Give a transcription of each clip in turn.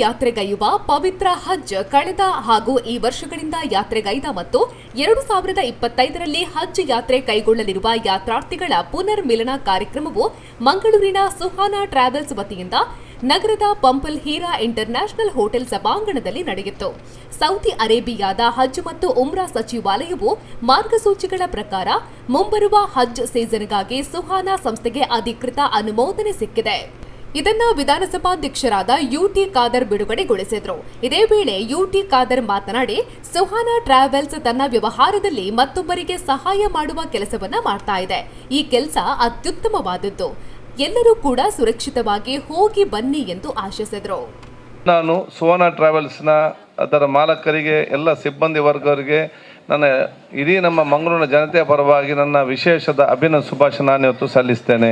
ಯಾತ್ರೆಗೈಯುವ ಪವಿತ್ರ ಹಜ್ ಕಳೆದ ಹಾಗೂ ಈ ವರ್ಷಗಳಿಂದ ಯಾತ್ರೆಗೈದ ಮತ್ತು ಎರಡು ಸಾವಿರದ ಇಪ್ಪತ್ತೈದರಲ್ಲಿ ಹಜ್ ಯಾತ್ರೆ ಕೈಗೊಳ್ಳಲಿರುವ ಯಾತ್ರಾರ್ಥಿಗಳ ಪುನರ್ ಮಿಲನ ಕಾರ್ಯಕ್ರಮವು ಮಂಗಳೂರಿನ ಸುಹಾನಾ ಟ್ರಾವೆಲ್ಸ್ ವತಿಯಿಂದ ನಗರದ ಪಂಪಲ್ ಹೀರಾ ಇಂಟರ್ನ್ಯಾಷನಲ್ ಹೋಟೆಲ್ ಸಭಾಂಗಣದಲ್ಲಿ ನಡೆಯಿತು. ಸೌದಿ ಅರೇಬಿಯಾದ ಹಜ್ ಮತ್ತು ಉಮ್ರಾ ಸಚಿವಾಲಯವು ಮಾರ್ಗಸೂಚಿಗಳ ಪ್ರಕಾರ ಮುಂಬರುವ ಹಜ್ ಸೀಸನ್ಗಾಗಿ ಸುಹಾನಾ ಸಂಸ್ಥೆಗೆ ಅಧಿಕೃತ ಅನುಮೋದನೆ ಸಿಕ್ಕಿದೆ. ಇದನ್ನ ವಿಧಾನಸಭಾಧ್ಯಕ್ಷರಾದ ಯುಟಿ ಖಾದರ್ ಬಿಡುಗಡೆಗೊಳಿಸಿದ್ರು. ಇದೇ ವೇಳೆ ಯುಟಿ ಖಾದರ್ ಮಾತನಾಡಿ, ಸುಹಾನ ಟ್ರಾವೆಲ್ಸ್ ತನ್ನ ವ್ಯವಹಾರದಲ್ಲಿ ಮತ್ತೊಬ್ಬರಿಗೆ ಸಹಾಯ ಮಾಡುವ ಕೆಲಸವನ್ನ ಮಾಡ್ತಾ ಇದೆ. ಈ ಕೆಲಸ ಅತ್ಯುತ್ತಮವಾದದ್ದು. ಎಲ್ಲರೂ ಕೂಡ ಸುರಕ್ಷಿತವಾಗಿ ಹೋಗಿ ಬನ್ನಿ ಎಂದು ಆಶಿಸಿದ್ರು. ನಾನು ಸುವರ್ಣ ಟ್ರಾವೆಲ್ಸ್ನ, ಅದರ ಮಾಲಕರಿಗೆ, ಎಲ್ಲ ಸಿಬ್ಬಂದಿ ವರ್ಗವರಿಗೆ ನನ್ನ ಇಡೀ ನಮ್ಮ ಮಂಗಳೂರಿನ ಜನತೆಯ ಪರವಾಗಿ ನನ್ನ ವಿಶೇಷದ ಅಭಿನಂದ ಶುಭಾಶಯ ನಾನು ಇವತ್ತು ಸಲ್ಲಿಸ್ತೇನೆ.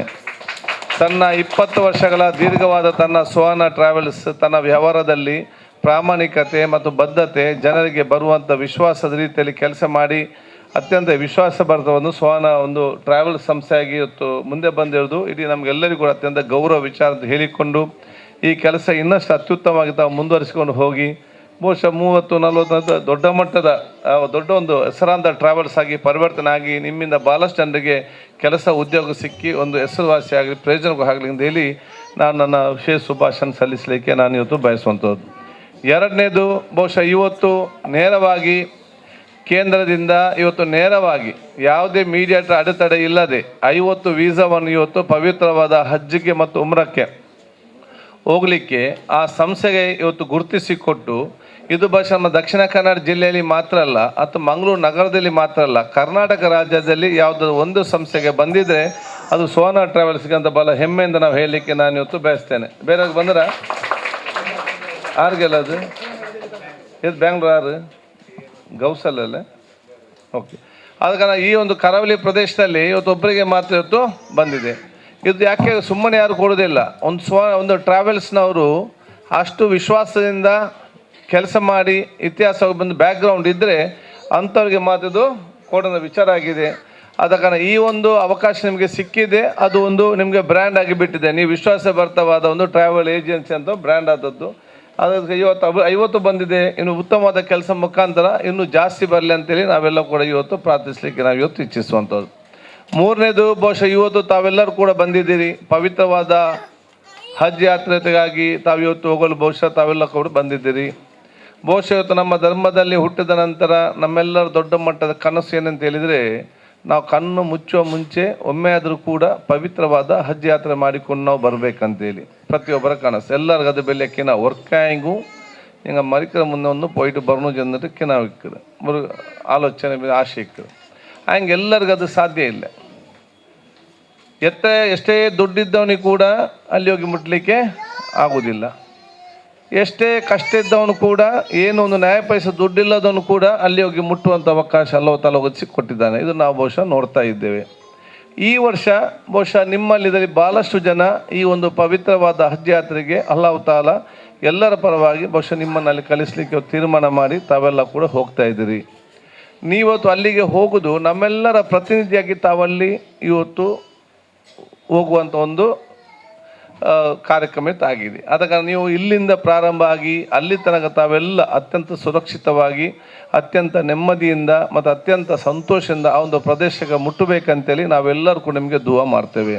ತನ್ನ ಇಪ್ಪತ್ತು ವರ್ಷಗಳ ದೀರ್ಘವಾದ ತನ್ನ ಸುವರ್ಣ ಟ್ರಾವೆಲ್ಸ್ ತನ್ನ ವ್ಯವಹಾರದಲ್ಲಿ ಪ್ರಾಮಾಣಿಕತೆ ಮತ್ತು ಬದ್ಧತೆ, ಜನರಿಗೆ ಬರುವಂಥ ವಿಶ್ವಾಸದ ರೀತಿಯಲ್ಲಿ ಕೆಲಸ ಮಾಡಿ ಅತ್ಯಂತ ವಿಶ್ವಾಸಭರಿತವನ್ನು ಸುವರ್ಣ ಒಂದು ಟ್ರಾವೆಲ್ ಸಂಸ್ಥೆಯಾಗಿ ಇವತ್ತು ಮುಂದೆ ಬಂದಿರೋದು ಇಡೀ ನಮಗೆಲ್ಲರಿಗೂ ಅತ್ಯಂತ ಗೌರವ, ವಿಚಾರ ಅಂತ ಹೇಳಿಕೊಂಡು ಈ ಕೆಲಸ ಇನ್ನಷ್ಟು ಅತ್ಯುತ್ತಮವಾಗಿ ತಾವು ಮುಂದುವರಿಸಿಕೊಂಡು ಹೋಗಿ ಬಹುಶಃ ಮೂವತ್ತು ನಲವತ್ತು ದೊಡ್ಡ ಮಟ್ಟದ ದೊಡ್ಡ ಒಂದು ಹೆಸರಾಂತ ಟ್ರಾವೆಲ್ಸ್ ಆಗಿ, ಪರಿವರ್ತನೆ ಆಗಿ, ನಿಮ್ಮಿಂದ ಭಾಳಷ್ಟು ಜನರಿಗೆ ಕೆಲಸ, ಉದ್ಯೋಗ ಸಿಕ್ಕಿ ಒಂದು ಹೆಸರುವಾಸಿ ಆಗಲಿ, ಪ್ರಯೋಜನಕ್ಕೂ ಆಗಲಿ ಅಂತ ಹೇಳಿ ನಾನು ನನ್ನ ವಿಶೇಷ ಶುಭಾಶಯ ಸಲ್ಲಿಸಲಿಕ್ಕೆ ನಾನು ಇವತ್ತು ಬಯಸುವಂಥದ್ದು. ಎರಡನೇದು, ಬಹುಶಃ ಇವತ್ತು ನೇರವಾಗಿ ಕೇಂದ್ರದಿಂದ ಇವತ್ತು ನೇರವಾಗಿ ಯಾವುದೇ ಮೀಡಿಯೇಟರ್ ಅಡೆತಡೆ ಇಲ್ಲದೆ ಐವತ್ತು ವೀಸಾವನ್ನು ಇವತ್ತು ಪವಿತ್ರವಾದ ಹಜ್ಜಿಗೆ ಮತ್ತು ಉಮ್ರಕ್ಕೆ ಹೋಗಲಿಕ್ಕೆ ಆ ಸಂಸ್ಥೆಗೆ ಇವತ್ತು ಗುರುತಿಸಿಕೊಟ್ಟು ಇದು ಬಹುಶಃ ನಮ್ಮ ದಕ್ಷಿಣ ಕನ್ನಡ ಜಿಲ್ಲೆಯಲ್ಲಿ ಮಾತ್ರ ಅಲ್ಲ, ಅಥವಾ ಮಂಗಳೂರು ನಗರದಲ್ಲಿ ಮಾತ್ರ ಅಲ್ಲ. ಕರ್ನಾಟಕ ರಾಜ್ಯದಲ್ಲಿ ಯಾವುದಾದ್ರು ಒಂದು ಸಂಸ್ಥೆಗೆ ಬಂದಿದ್ರೆ ಅದು ಸೋನಾ ಟ್ರಾವೆಲ್ಸ್ಗೆ ಅಂತ ಬಹಳ ಹೆಮ್ಮೆಯಿಂದ ನಾವು ಹೇಳಲಿಕ್ಕೆ ನಾನು ಇವತ್ತು ಬಯಸ್ತೇನೆ. ಬೇರೆ ಬಂದ್ರ? ಆರ್ಗೆಲ್ಲ ಅದು? ಇದು ಬ್ಯಾಂಗ್ಳೂರ್ ಯಾರು? ಗೌಸಲ್ಲೇ ಓಕೆ. ಆದ ಕಾರಣ ಈ ಒಂದು ಕರಾವಳಿ ಪ್ರದೇಶದಲ್ಲಿ ಇವತ್ತು ಒಬ್ಬರಿಗೆ ಮಾತ್ರ ಇವತ್ತು ಬಂದಿದೆ. ಇದು ಯಾಕೆ ಸುಮ್ಮನೆ ಯಾರು ಕೊಡೋದಿಲ್ಲ ಒಂದು ಸ್ವ ಒಂದು ಟ್ರಾವೆಲ್ಸ್ನವರು ಅಷ್ಟು ವಿಶ್ವಾಸದಿಂದ ಕೆಲಸ ಮಾಡಿ ಇತಿಹಾಸ ಬಂದು ಬ್ಯಾಕ್ಗ್ರೌಂಡ್ ಇದ್ದರೆ ಅಂಥವ್ರಿಗೆ ಮಾತಿದು ಕೊಡೋದ ವಿಚಾರ ಆಗಿದೆ. ಆದ ಕಾರಣ ಈ ಒಂದು ಅವಕಾಶ ನಿಮಗೆ ಸಿಕ್ಕಿದೆ, ಅದು ಒಂದು ನಿಮಗೆ ಬ್ರ್ಯಾಂಡ್ ಆಗಿ ಬಿಟ್ಟಿದೆ. ನೀವು ವಿಶ್ವಾಸಭರ್ತವಾದ ಒಂದು ಟ್ರಾವೆಲ್ ಏಜೆನ್ಸಿ ಅಂತ ಬ್ರ್ಯಾಂಡ್ ಆದದ್ದು. ಅದಕ್ಕೆ ಇವತ್ತು ಐವತ್ತು ಬಂದಿದೆ, ಇನ್ನು ಉತ್ತಮವಾದ ಕೆಲಸ ಮುಖಾಂತರ ಇನ್ನೂ ಜಾಸ್ತಿ ಬರಲಿ ಅಂತೇಳಿ ನಾವೆಲ್ಲ ಕೂಡ ಇವತ್ತು ಪ್ರಾರ್ಥಿಸಲಿಕ್ಕೆ ನಾವು ಇವತ್ತು ಇಚ್ಛಿಸುವಂಥದ್ದು. ಮೂರನೇದು, ಬಹುಶಃ ಇವತ್ತು ತಾವೆಲ್ಲರೂ ಕೂಡ ಬಂದಿದ್ದೀರಿ. ಪವಿತ್ರವಾದ ಹಜ್ ಯಾತ್ರೆಗಾಗಿ ತಾವು ಇವತ್ತು ಹೋಗಲು ಬಹುಶಃ ತಾವೆಲ್ಲ ಕೂಡ ಬಂದಿದ್ದೀರಿ. ಬಹುಶಃ ನಮ್ಮ ಧರ್ಮದಲ್ಲಿ ಹುಟ್ಟಿದ ನಂತರ ನಮ್ಮೆಲ್ಲರ ದೊಡ್ಡ ಮಟ್ಟದ ಕನಸು ಏನಂತ ಹೇಳಿದರೆ, ನಾವು ಕಣ್ಣು ಮುಚ್ಚುವ ಮುಂಚೆ ಒಮ್ಮೆ ಆದರೂ ಕೂಡ ಪವಿತ್ರವಾದ ಹಜ್ ಯಾತ್ರೆ ಮಾಡಿಕೊಂಡು ನಾವು ಬರಬೇಕಂತೇಳಿ. ಪ್ರತಿಯೊಬ್ಬರ ಕನಸು. ಎಲ್ಲರಿಗೂ ಅದು ಬೆಲೆಕ್ಕೆ ನಾವು ವರ್ಕಾಯಿಂಗು ಹಿಂಗ ಮರಿಕರ ಮುಂದೆ ಒಂದು ಬರ್ನು ಜನರಿಗೆ ನಾವು ಇಕ್ಕದು. ಮರು ಆಲೋಚನೆ ಮೇಲೆ ಆಸೆ ಇಕ್ಕದು. ಹಂಗೆ ಎಲ್ಲರಿಗೂ ಅದು ಸಾಧ್ಯ ಇಲ್ಲ. ಎತ್ತ ಎಷ್ಟೇ ದುಡ್ಡಿದ್ದವನಿಗೆ ಕೂಡ ಅಲ್ಲಿ ಹೋಗಿ ಮುಟ್ಲಿಕ್ಕೆ ಆಗುವುದಿಲ್ಲ ಎಷ್ಟೇ ಕಷ್ಟ ಇದ್ದವನು ಕೂಡ, ಏನು ಒಂದು ನ್ಯಾಯ ಪೈಸೆ ದುಡ್ಡಿಲ್ಲದವನು ಕೂಡ ಅಲ್ಲಿ ಹೋಗಿ ಮುಟ್ಟುವಂಥ ಅವಕಾಶ ಅಲ್ಲವ ತಾಲ ಕೊಟ್ಟಿದ್ದಾನೆ ಇದು ನಾವು ಬಹುಶಃ ನೋಡ್ತಾ ಇದ್ದೇವೆ. ಈ ವರ್ಷ ಬಹುಶಃ ನಿಮ್ಮಲ್ಲಿದ್ದಲ್ಲಿ ಭಾಳಷ್ಟು ಜನ ಈ ಒಂದು ಪವಿತ್ರವಾದ ಹಜ್ ಯಾತ್ರೆಗೆ ಅಲ್ಲಾಹ್ ತಾಲ ಎಲ್ಲರ ಪರವಾಗಿ ಬಹುಶಃ ನಿಮ್ಮನ್ನಲ್ಲಿ ಕಲಿಸಲಿಕ್ಕೆ ತೀರ್ಮಾನ ಮಾಡಿ ತಾವೆಲ್ಲ ಕೂಡ ಹೋಗ್ತಾ ಇದ್ದೀರಿ. ನೀವತ್ತು ಅಲ್ಲಿಗೆ ಹೋಗುದು ನಮ್ಮೆಲ್ಲರ ಪ್ರತಿನಿಧಿಯಾಗಿ ತಾವಲ್ಲಿ ಇವತ್ತು ಹೋಗುವಂಥ ಒಂದು ಕಾರ್ಯಕ್ರಮ ಆಗಿದೆ ಆದ ಕಾರಣ ನೀವು ಇಲ್ಲಿಂದ ಪ್ರಾರಂಭ ಆಗಿ ಅಲ್ಲಿ ತನಕ ತಾವೆಲ್ಲ ಅತ್ಯಂತ ಸುರಕ್ಷಿತವಾಗಿ, ಅತ್ಯಂತ ನೆಮ್ಮದಿಯಿಂದ ಮತ್ತು ಅತ್ಯಂತ ಸಂತೋಷದಿಂದ ಆ ಒಂದು ಪ್ರದೇಶಕ್ಕೆ ಮುಟ್ಟಬೇಕಂತೇಳಿ ನಾವೆಲ್ಲರೂ ಕೂಡ ನಿಮಗೆ ದುವಾ ಮಾಡ್ತೇವೆ.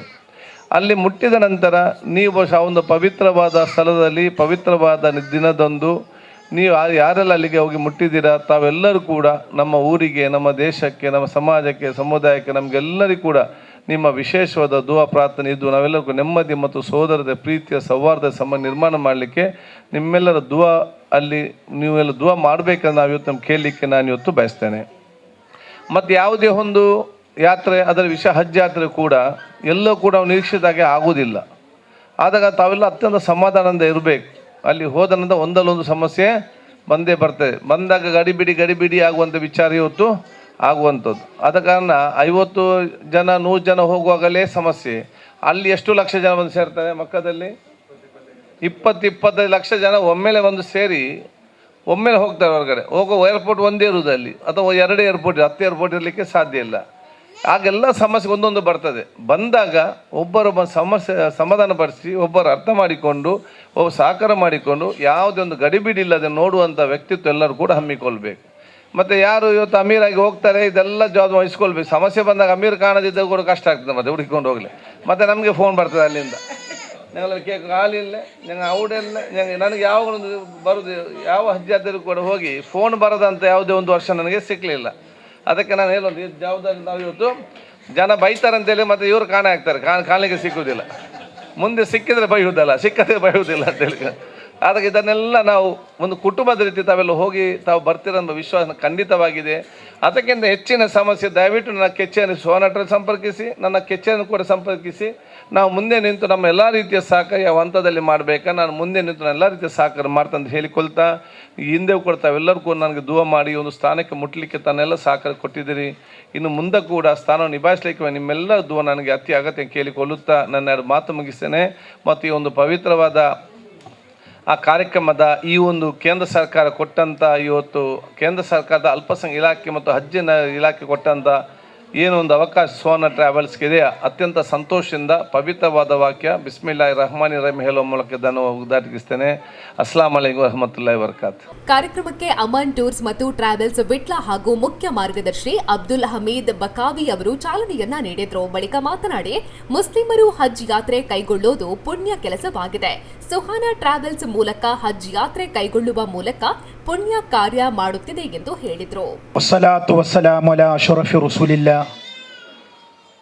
ಅಲ್ಲಿ ಮುಟ್ಟಿದ ನಂತರ ನೀವು ಆ ಒಂದು ಪವಿತ್ರವಾದ ಸ್ಥಳದಲ್ಲಿ ಪವಿತ್ರವಾದ ದಿನದಂದು ನೀವು ಯಾರೆಲ್ಲ ಅಲ್ಲಿಗೆ ಹೋಗಿ ಮುಟ್ಟಿದ್ದೀರಾ? ತಾವೆಲ್ಲರೂ ಕೂಡ ನಮ್ಮ ಊರಿಗೆ, ನಮ್ಮ ದೇಶಕ್ಕೆ, ನಮ್ಮ ಸಮಾಜಕ್ಕೆ, ಸಮುದಾಯಕ್ಕೆ, ನಮಗೆಲ್ಲರಿಗೂ ಕೂಡ ನಿಮ್ಮ ವಿಶೇಷವಾದ ದುವಾ ಪ್ರಾರ್ಥನೆ ಇದ್ದು ನಾವೆಲ್ಲರಿಗೂ ನೆಮ್ಮದಿ ಮತ್ತು ಸೋದರದ ಪ್ರೀತಿಯ ಸೌಹಾರ್ದ ಸಂಬಂಧ ನಿರ್ಮಾಣ ಮಾಡಲಿಕ್ಕೆ ನಿಮ್ಮೆಲ್ಲರ ದುವಾ ಅಲ್ಲಿ ನೀವೆಲ್ಲ ದುವಾ ಮಾಡಬೇಕಂತ ನಾವು ಇವತ್ತು ನಮ್ಗೆ ಕೇಳಲಿಕ್ಕೆ ನಾನು ಇವತ್ತು ಬಯಸ್ತೇನೆ. ಮತ್ತು ಯಾವುದೇ ಒಂದು ಯಾತ್ರೆ, ಅದರ ವಿಷಯ ಹಜ್ ಯಾತ್ರೆ ಕೂಡ ಎಲ್ಲೋ ಕೂಡ ನಿರೀಕ್ಷಿತಾಗೆ ಆಗುವುದಿಲ್ಲ ಆದಾಗ ತಾವೆಲ್ಲ ಅತ್ಯಂತ ಸಮಾಧಾನದಿಂದ ಇರಬೇಕು. ಅಲ್ಲಿ ಹೋದ ನಂತರ ಒಂದಲ್ಲೊಂದು ಸಮಸ್ಯೆ ಬಂದೇ ಬರ್ತದೆ. ಬಂದಾಗ ಗಡಿಬಿಡಿ ಗಡಿಬಿಡಿ ಆಗುವಂಥ ವಿಚಾರ ಇವತ್ತು ಆಗುವಂಥದ್ದು ಆದ ಕಾರಣ ಐವತ್ತು ಜನ, ನೂರು ಜನ ಹೋಗುವಾಗಲೇ ಸಮಸ್ಯೆ. ಅಲ್ಲಿ ಎಷ್ಟು ಲಕ್ಷ ಜನ ಬಂದು ಸೇರ್ತಾರೆ ಮಕ್ಕದಲ್ಲಿ? ಇಪ್ಪತ್ತು ಇಪ್ಪತ್ತೈದು ಲಕ್ಷ ಜನ ಒಮ್ಮೆಲೆ ಒಂದು ಸೇರಿ ಒಮ್ಮೆಲೆ ಹೋಗ್ತಾರೆ ಹೊರಗಡೆ. ಹೋಗೋ ಏರ್ಪೋರ್ಟ್ ಒಂದೇ ಇರುವುದು ಅಲ್ಲಿ. ಅಥವಾ ಎರಡು ಏರ್ಪೋರ್ಟ್ ಹತ್ತು ಏರ್ಪೋರ್ಟ್ ಇರಲಿಕ್ಕೆ ಸಾಧ್ಯ ಇಲ್ಲ. ಆಗೆಲ್ಲ ಸಮಸ್ಯೆ ಒಂದೊಂದು ಬರ್ತದೆ. ಬಂದಾಗ ಒಬ್ಬರು ಸಮಸ್ಯೆ, ಸಮಾಧಾನ ಪಡಿಸಿ, ಒಬ್ಬರು ಅರ್ಥ ಮಾಡಿಕೊಂಡು ಸಹಕಾರ ಮಾಡಿಕೊಂಡು, ಯಾವುದೇ ಒಂದು ಗಡಿಬಿಡಿ ಇಲ್ಲದೆ ನೋಡುವಂಥ ವ್ಯಕ್ತಿತ್ವ ಎಲ್ಲರೂ ಕೂಡ ಹಮ್ಮಿಕೊಳ್ಬೇಕು. ಮತ್ತು ಯಾರು ಇವತ್ತು ಅಮೀರಾಗಿ ಹೋಗ್ತಾರೆ, ಇದೆಲ್ಲ ಜವಾಬ್ದಾರಿ ವಹಿಸ್ಕೊಳ್ಬೇಕು. ಸಮಸ್ಯೆ ಬಂದಾಗ ಅಮೀರ್ ಕಾಣದಿದ್ದಾಗ ಕೂಡ ಕಷ್ಟ ಆಗ್ತದೆ ಮತ್ತೆ ಹುಡುಕಿಕೊಂಡು ಹೋಗಲಿ. ಮತ್ತು ನಮಗೆ ಫೋನ್ ಬರ್ತದೆ ಅಲ್ಲಿಂದ. ನಂಗೆಲ್ಲ ಕೇಕ್ ಇಲ್ಲ, ನಂಗೆ ಅವಡೆಲ್ಲ ನಂಗೆ ನನಗೆ ಯಾವಾಗ ಬರೋದು, ಯಾವ ಹಜ್ಜಾದರೂ ಕೂಡ ಹೋಗಿ ಫೋನ್ ಬರೋದಂತ ಯಾವುದೇ ಒಂದು ವರ್ಷ ನನಗೆ ಸಿಕ್ಕಲಿಲ್ಲ ಅದಕ್ಕೆ ನಾನು ಹೇಳೋದು ಇದು ಜವಾಬ್ದಾರಿ ನಾವು ಇವತ್ತು ಜನ ಬೈತಾರಂತೇಳಿ ಮತ್ತೆ ಇವರು ಕಾಣೆ ಆಗ್ತಾರೆ. ಕಾಣ್ ಕಾಣಲಿಕ್ಕೆ ಸಿಕ್ಕುವುದಿಲ್ಲ ಮುಂದೆ ಸಿಕ್ಕಿದ್ರೆ ಬೈಯುವುದಲ್ಲ, ಸಿಕ್ಕದೆ ಬೈಯುವುದಿಲ್ಲ ಅಂತೇಳಿ ಅದಕ್ಕೆ ಇದನ್ನೆಲ್ಲ ನಾವು ಒಂದು ಕುಟುಂಬದ ರೀತಿ ತಾವೆಲ್ಲ ಹೋಗಿ ತಾವು ಬರ್ತೀರಂತ ವಿಶ್ವಾಸ ಖಂಡಿತವಾಗಿದೆ. ಅದಕ್ಕಿಂತ ಹೆಚ್ಚಿನ ಸಮಸ್ಯೆ ದಯವಿಟ್ಟು ನನ್ನ ಕೆಚ್ಚೆಯನ್ನು ಸೋನಟ್ರ ಸಂಪರ್ಕಿಸಿ, ನನ್ನ ಕೆಚ್ಚೆಯನ್ನು ಕೂಡ ಸಂಪರ್ಕಿಸಿ. ನಾವು ಮುಂದೆ ನಿಂತು ನಮ್ಮ ಎಲ್ಲ ರೀತಿಯ ಸಹಕಾರ ಯಾವ ಹಂತದಲ್ಲಿ ಮಾಡಬೇಕಾ, ನಾನು ಮುಂದೆ ನಿಂತು ಎಲ್ಲ ರೀತಿಯ ಸಹಕಾರ ಮಾಡ್ತಂತ ಹೇಳಿಕೊಳ್ತಾ ಹಿಂದೆ ಕೂಡ ತಾವೆಲ್ಲರೂ ನನಗೆ ದೂವ ಮಾಡಿ ಒಂದು ಸ್ಥಾನಕ್ಕೆ ಮುಟ್ಟಲಿಕ್ಕೆ ತನ್ನೆಲ್ಲ ಸಹಕಾರ ಕೊಟ್ಟಿದ್ದೀರಿ. ಇನ್ನು ಮುಂದೆ ಕೂಡ ಸ್ಥಾನವನ್ನು ನಿಭಾಯಿಸಲಿಕ್ಕೆ ನಿಮ್ಮೆಲ್ಲ ದೂವ ನನಗೆ ಅತಿ ಅಗತ್ಯ ಕೇಳಿಕೊಳ್ಳುತ್ತಾ ನನ್ನ ಮಾತು ಮುಗಿಸ್ತೇನೆ. ಮತ್ತು ಈ ಒಂದು ಪವಿತ್ರವಾದ ಆ ಕಾರ್ಯಕ್ರಮದ ಈ ಒಂದು ಕೇಂದ್ರ ಸರ್ಕಾರ ಕೊಟ್ಟಂಥ ಇವತ್ತು ಕೇಂದ್ರ ಸರ್ಕಾರದ ಅಲ್ಪಸಂಖ್ಯ ಇಲಾಖೆ ಮತ್ತು ಹಜ್ಜಿನ ಇಲಾಖೆ ಕೊಟ್ಟಂಥ ಒಂದು ಅವಕಾಶ ಸೋನ ಟ್ರಾವೆಲ್ಸ್ಗೆ ಇದೆ ಅತ್ಯಂತ ಸಂತೋಷದಿಂದ ಪವಿತ್ರವಾದ ವಾಕ್ಯ ಬಿಸ್ಮಿಲ್ಲಾ ರಹಮಾನಿ ರಹೀಮ್ ಹೇಳುವ ಮೂಲಕ ಇದನ್ನು ಉದ್ಘಾಟಿಸ್ತೇನೆ ಅಸ್ಲಾಂ ಅಲೈಕು ರಹಮತುಲ್ಲಾಹಿ ವರ್ಕಾತ್ ಕಾರ್ಯಕ್ರಮಕ್ಕೆ ಅಮನ್ ಟೂರ್ಸ್ ಮತ್ತು ಟ್ರಾವೆಲ್ಸ್ ವಿಟ್ಲ ಹಾಗೂ ಮುಖ್ಯ ಮಾರ್ಗದರ್ಶಿ ಅಬ್ದುಲ್ ಹಮೀದ್ ಬಕಾವಿ ಅವರು ಚಾಲನೆಯನ್ನ ನೀಡಿದ್ರು. ಬಳಿಕ ಮಾತನಾಡಿ, ಮುಸ್ಲಿಮರು ಹಜ್ ಯಾತ್ರೆ ಕೈಗೊಳ್ಳುವುದು ಪುಣ್ಯ ಕೆಲಸವಾಗಿದೆ. ಸುಹಾನ ಟ್ರಾವೆಲ್ಸ್ ಮೂಲಕ ಹಜ್ ಯಾತ್ರೆ ಕೈಗೊಳ್ಳುವ ಮೂಲಕ ಪುಣ್ಯ ಕಾರ್ಯ ಮಾಡುತ್ತಿದೆ ಎಂದು ಹೇಳಿದರು والصلاة والسلام على أشرف رسول الله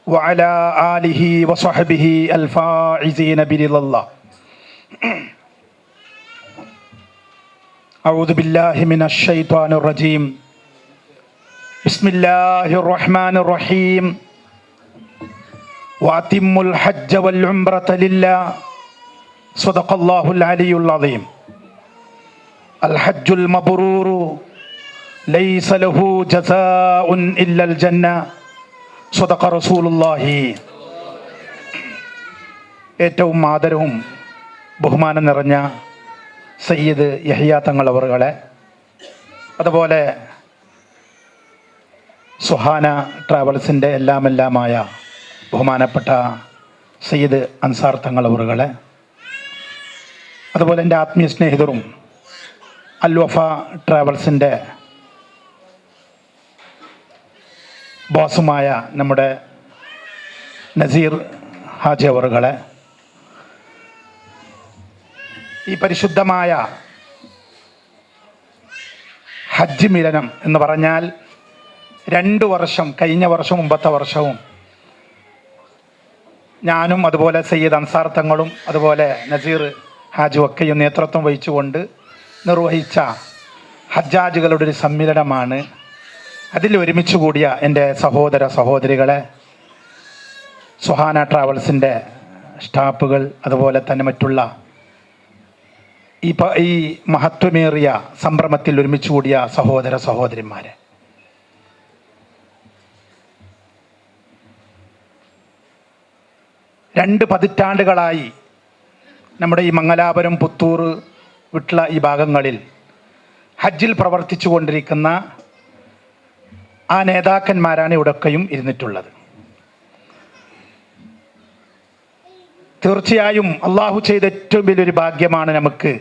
وعلى آله وصحبه الفائزين برضا الله أعوذ بالله من الشيطان الرجيم بسم الله الرحمن الرحيم وأتموا الحج والعمرة لله صدق الله العلي العظيم الحج المبرور ليس له جزاء إلا الجنة صدق رسول الله ഏറ്റവും ആദരവും ബഹുമാനം നിറഞ്ഞ സയ്യിദ് യഹിയ തങ്ങൾ അവറുകളെ അതുപോലെ സുഹാന ട്രാവൽസിൻ്റെ എല്ലാം എല്ലാമായ ബഹുമാനപ്പെട്ട സയ്യിദ് അൻസാർ തങ്ങൾ അവറുകളെ അതുപോലെ എന്റെ ആത്മീയ സ്നേഹിതരും അൽവഫ ട്രാവൽസിന്റെ ബോസുമായ നമ്മുടെ നസീർ ഹാജി അവറുകളെ ഈ പരിശുദ്ധമായ ഹജ്ജ് മിലനം എന്ന് പറഞ്ഞാൽ രണ്ട് വർഷം കഴിഞ്ഞ വർഷം മുമ്പത്തെ വർഷവും ഞാനും അതുപോലെ സയ്യിദ് അൻസാർ തങ്ങളും അതുപോലെ നസീർ ഹാജും ഒക്കെയും നേതൃത്വം വഹിച്ചുകൊണ്ട് നിർവഹിച്ച ഹജ്ജാജുകളുടെ ഒരു സമ്മേളനമാണ്. അതിൽ ഒരുമിച്ച് കൂടിയ എന്റെ സഹോദര സഹോദരികളെ സുഹാന ട്രാവൽസിന്റെ സ്റ്റാഫുകൾ അതുപോലെ തന്നെ മറ്റുള്ള ഈ ഈ മഹത്വമേറിയ സംഭ്രമത്തിൽ ഒരുമിച്ച് കൂടിയ സഹോദര സഹോദരിമാരെ. രണ്ട് പതിറ്റാണ്ടുകളായി നമ്മുടെ ഈ മംഗലാപുരം പുത്തൂർ വിട്ടുള്ള ഈ ഭാഗങ്ങളിൽ ഹജ്ജിൽ പ്രവർത്തിച്ചു കൊണ്ടിരിക്കുന്ന ആ നേതാക്കന്മാരാണ് ഇവിടെയൊക്കെയും ഇരുന്നിട്ടുള്ളത്. തീർച്ചയായും അള്ളാഹു ചെയ്ത ഏറ്റവും വലിയൊരു ഭാഗ്യമാണ് നമുക്ക്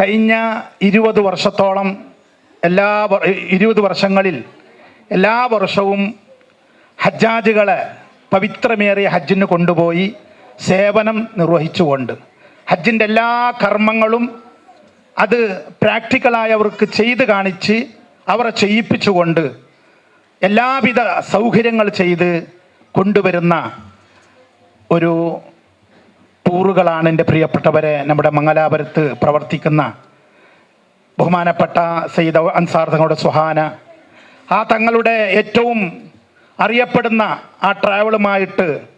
കഴിഞ്ഞ ഇരുപത് വർഷത്തോളം എല്ലാ ഇരുപത് വർഷങ്ങളിൽ എല്ലാ വർഷവും ഹജ്ജാജുകളെ പവിത്രമേറിയ ഹജ്ജിന് കൊണ്ടുപോയി സേവനം നിർവഹിച്ചുകൊണ്ട് ഹജ്ജിന്റെ എല്ലാ കർമ്മങ്ങളും അത് പ്രാക്ടിക്കലായവർക്ക് ചെയ്ത് കാണിച്ച് അവരെ ചെയ്യിപ്പിച്ചുകൊണ്ട് എല്ലാവിധ സൗകര്യങ്ങൾ ചെയ്ത് കൊണ്ടുവരുന്ന ഒരു ടൂറുകളാണ് എന്റെ പ്രിയപ്പെട്ടവരെ നമ്മുടെ മംഗലാപുരത്ത് പ്രവർത്തിക്കുന്ന ബഹുമാനപ്പെട്ട സയ്യിദ് അൻസാർ തങ്ങളുടെ സുഹാന. ആ തങ്ങളുടെ ഏറ്റവും അറിയപ്പെടുന്ന ആ ട്രാവലുമായിട്ട്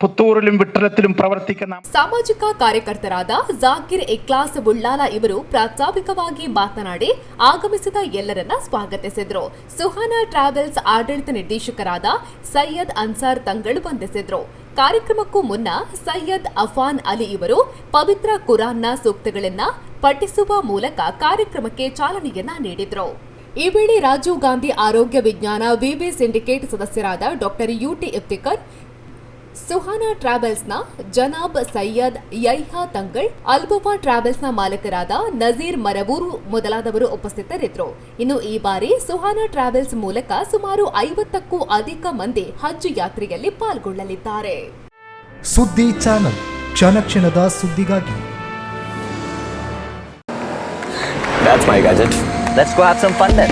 പുത്തൂരിലും വിട്ടലത്തിലും പ്രവർത്തിക്കുന്ന ಸಾಮಾಜಿಕ ಕಾರ್ಯಕರ್ತರಾದ ಜಾಕಿರ್ ಇಕ್ಲಾಸ್ ಬುಳ್ಳಾಲ ಇವರು ಪ್ರಾಸ್ತಾವಿಕವಾಗಿ ಮಾತನಾಡಿ ಆಗಮಿಸಿದ ಎಲ್ಲರನ್ನ ಸ್ವಾಗತಿಸಿದ್ರು ಸುಹಾನ ಟ್ರಾವೆಲ್ಸ್ ಆಡಳಿತ ನಿರ್ದೇಶಕರಾದ ಸೈಯದ್ ಅನ್ಸಾರ್ ತಂಗಳು ವಂದಿಸಿದ್ರು ಕಾರ್ಯಕ್ರಮಕ್ಕೂ ಮುನ್ನ ಸೈಯದ್ ಅಫಾನ್ ಅಲಿ ಇವರು ಪವಿತ್ರ ಕುರಾನ್ನ ಸೂಕ್ತಗಳನ್ನ ಪಠಿಸುವ ಮೂಲಕ ಕಾರ್ಯಕ್ರಮಕ್ಕೆ ಚಾಲನೆಯನ್ನ ನೀಡಿದ್ರು ಈ ವೇಳೆ ರಾಜೀವ್ ಗಾಂಧಿ ಆರೋಗ್ಯ ವಿಜ್ಞಾನ ವಿವಿ ಸಿಂಡಿಕೇಟ್ ಸದಸ್ಯರಾದ ಡಾಕ್ಟರ್ ಯುಟಿ ಇಫ್ತಿಕರ್ ಸುಹಾನಾ ಟ್ರಾವೆಲ್ಸ್ನ ಜನಾಬ್ ಸೈಯದ್ ಯೈಹಾ ತಂಗಳ್ ಟ್ರಾವೆಲ್ಸ್ ಟ್ರಾವೆಲ್ಸ್ನ ಮಾಲಕರಾದ ನಜೀರ್ ಮರಬೂರು ಮೊದಲಾದವರು ಉಪಸ್ಥಿತರಿದ್ದರು ಇನ್ನು ಈ ಬಾರಿ ಸುಹಾನಾ ಟ್ರಾವೆಲ್ಸ್ ಮೂಲಕ ಸುಮಾರು ಐವತ್ತಕ್ಕೂ ಅಧಿಕ ಮಂದಿ ಹಜ್ ಯಾತ್ರೆಯಲ್ಲಿ ಪಾಲ್ಗೊಳ್ಳಲಿದ್ದಾರೆ ಸುದ್ದಿ ಚಾನಲ್ ಕ್ಷಣ ಕ್ಷಣದ ಸುದ್ದಿಗಾಗಿ That's my gadget. Let's go have some fun then.